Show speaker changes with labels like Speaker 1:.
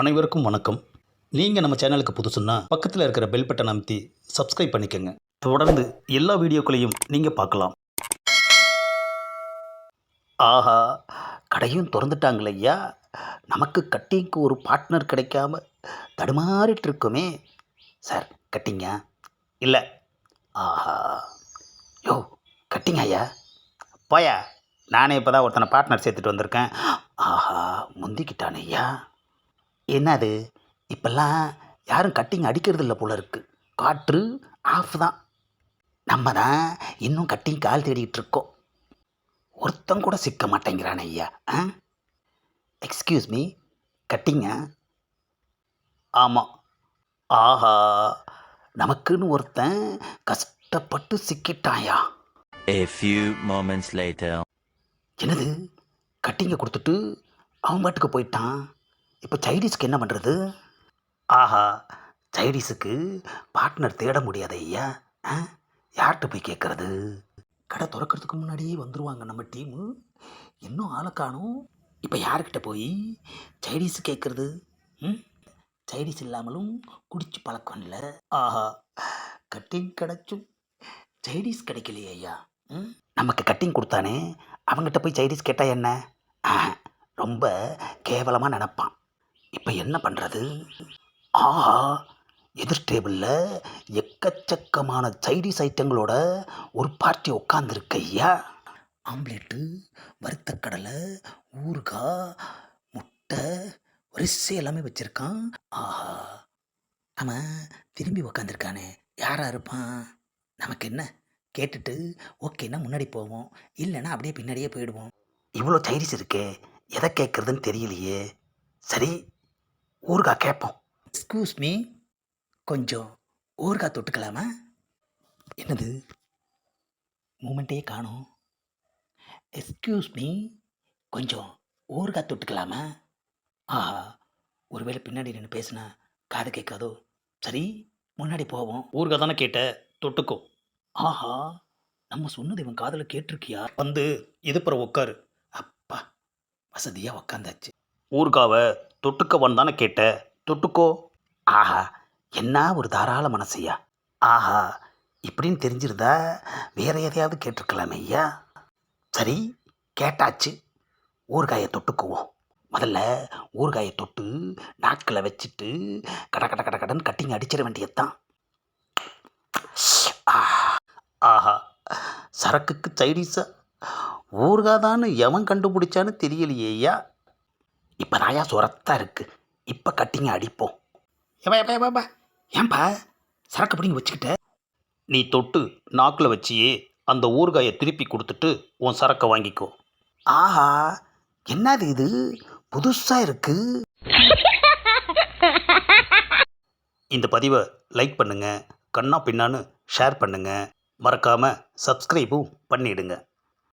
Speaker 1: அனைவருக்கும் வணக்கம். நீங்கள் நம்ம சேனலுக்கு புதுசுன்னா பக்கத்தில் இருக்கிற பெல் பட்டன் அமைத்தி சப்ஸ்கிரைப் பண்ணிக்கோங்க. தொடர்ந்து எல்லா வீடியோக்களையும் நீங்கள் பார்க்கலாம். ஆஹா கடையும் திறந்துட்டாங்களே ஐயா. நமக்கு கட்டிங்க்கு ஒரு பார்ட்னர் கிடைக்காம தடுமாறிட்டு இருக்குமே. சார் கட்டிங்க. இல்லை. ஆஹா. யோ கட்டிங்க ஐயா. போயா. நானே இப்போ தான் ஒருத்தனை பார்ட்னர் சேர்த்துட்டு வந்திருக்கேன். ஆஹா முந்திக்கிட்டானே ஐயா. என்னது? இப்பெல்லாம் யாரும் கட்டிங் அடிக்கிறது இல்லை போல இருக்கு. காற்று ஆஃப் தான். நம்ம தான் இன்னும் கட்டிங் கால் தேடிட்டு இருக்கோம். ஒருத்தன் கூட சிக்க மாட்டேங்கிறானே ஐயா. ஆ? எக்ஸ்கியூஸ் மீ கட்டிங்க ஆமாம் ஆஹா. நமக்குன்னு ஒருத்தன் கஷ்டப்பட்டு சிக்கிட்டாயா
Speaker 2: A few moments later.
Speaker 1: என்னது? கட்டிங்க கொடுத்துட்டு அவன் பாட்டுக்கு போயிட்டான்? இப்போ சைடிஸ்க்கு என்ன பண்ணுறது? ஆஹா சைடிஸுக்கு பார்ட்னர் தேட முடியாது ஐயா. ஆ? யார்கிட்ட போய் கேட்குறது? கடை திறக்கிறதுக்கு முன்னாடியே வந்துடுவாங்க நம்ம டீமு. இன்னும் ஆளை காணும். இப்போ யார்கிட்ட போய் சைடிஸ் கேட்குறது? ம்? சைடிஸ் இல்லாமலும் குடிச்சு பழக்கம் இல்லை. ஆஹா கட்டிங் கிடச்சும் சைடிஸ் கிடைக்கலையே ஐயா. ம்? நமக்கு கட்டிங் கொடுத்தானே அவங்ககிட்ட போய் சைடிஸ் கேட்டால் என்ன? ஆஹா, ரொம்ப கேவலமாக நினப்பான். இப்போ என்ன பண்ணுறது ஆஹா எதிர் டேபிளில் எக்கச்சக்கமான சைடிஸ் ஐட்டங்களோட ஒரு பார்ட்டி உட்காந்துருக்கு ஐயா ஆம்லேட்டு வறுத்த கடலை ஊறுகாய் முட்டை வரிசை எல்லாமே வச்சுருக்கான். ஆஹா அவன் திரும்பி உக்காந்துருக்கானே யாராக இருப்பான்? நமக்கு என்ன? கேட்டுட்டு ஓகேன்னா முன்னாடி போவோம். இல்லைன்னா அப்படியே பின்னாடியே போயிடுவோம். இவ்வளோ சைடிஸ் இருக்கே எதை கேட்குறதுன்னு தெரியலையே. சரி ஊறுகாய் கேட்போம். எக்ஸ்கூஸ் மீ கொஞ்சம் ஊறுகாய் தொட்டுக்கலாமா? என்னது? மூமெண்ட்டே காணும். எக்ஸ்கியூஸ் மீ கொஞ்சம் ஊறுகாய் தொட்டுக்கலாமா? ஆஹா ஒருவேளை பின்னாடி நின்று பேசுனா காது கேட்காதோ? சரி முன்னாடி போவோம். ஊறுகாய் தானே கேட்ட? தொட்டுக்கோ. ஆஹா நம்ம சொன்னது இவன் காதில் கேட்டிருக்கியா? வந்து எதுப்புற உட்காரு. அப்பா வசதியாக உக்காந்தாச்சு. ஊர்காவை தொட்டுக்கவன் தானே கேட்ட? தொட்டுக்கோ. ஆஹா என்ன ஒரு தாராள மனசையா? ஆஹா இப்படின்னு தெரிஞ்சிருந்தா வேற எதையாவது கேட்டிருக்கலாமே ஐயா. சரி கேட்டாச்சு. ஊறுகாயை தொட்டுக்குவோம். முதல்ல ஊறுகாயை தொட்டு நாக்கில் வச்சுட்டு கட கட கட கடன் கட்டிங்க அடிச்சிட வேண்டியதுதான். ஆஹா சரக்குக்கு சைனீஸா ஊறுகாதான்னு எவன் கண்டுபிடிச்சான்னு தெரியலையே ஐயா. இப்போ நாயா சுரத்தா இருக்கு. இப்போ கட்டிங்க அடிப்போம். ஏப்பா ஏப்பா ஏப்பா, ஏன்பா சரக்கு பிடிங்க வச்சுக்கிட்ட. நீ தொட்டு நாக்கில் வச்சியே அந்த ஊறுகாயை திருப்பி கொடுத்துட்டு உன் சரக்கை வாங்கிக்கோ. ஆஹா என்னது இது? புதுசாக இருக்கு. இந்த பதிவை லைக் பண்ணுங்கள் கண்ணா பின்னான்னு ஷேர் பண்ணுங்கள் மறக்காமல் சப்ஸ்கிரைபும் பண்ணிடுங்க.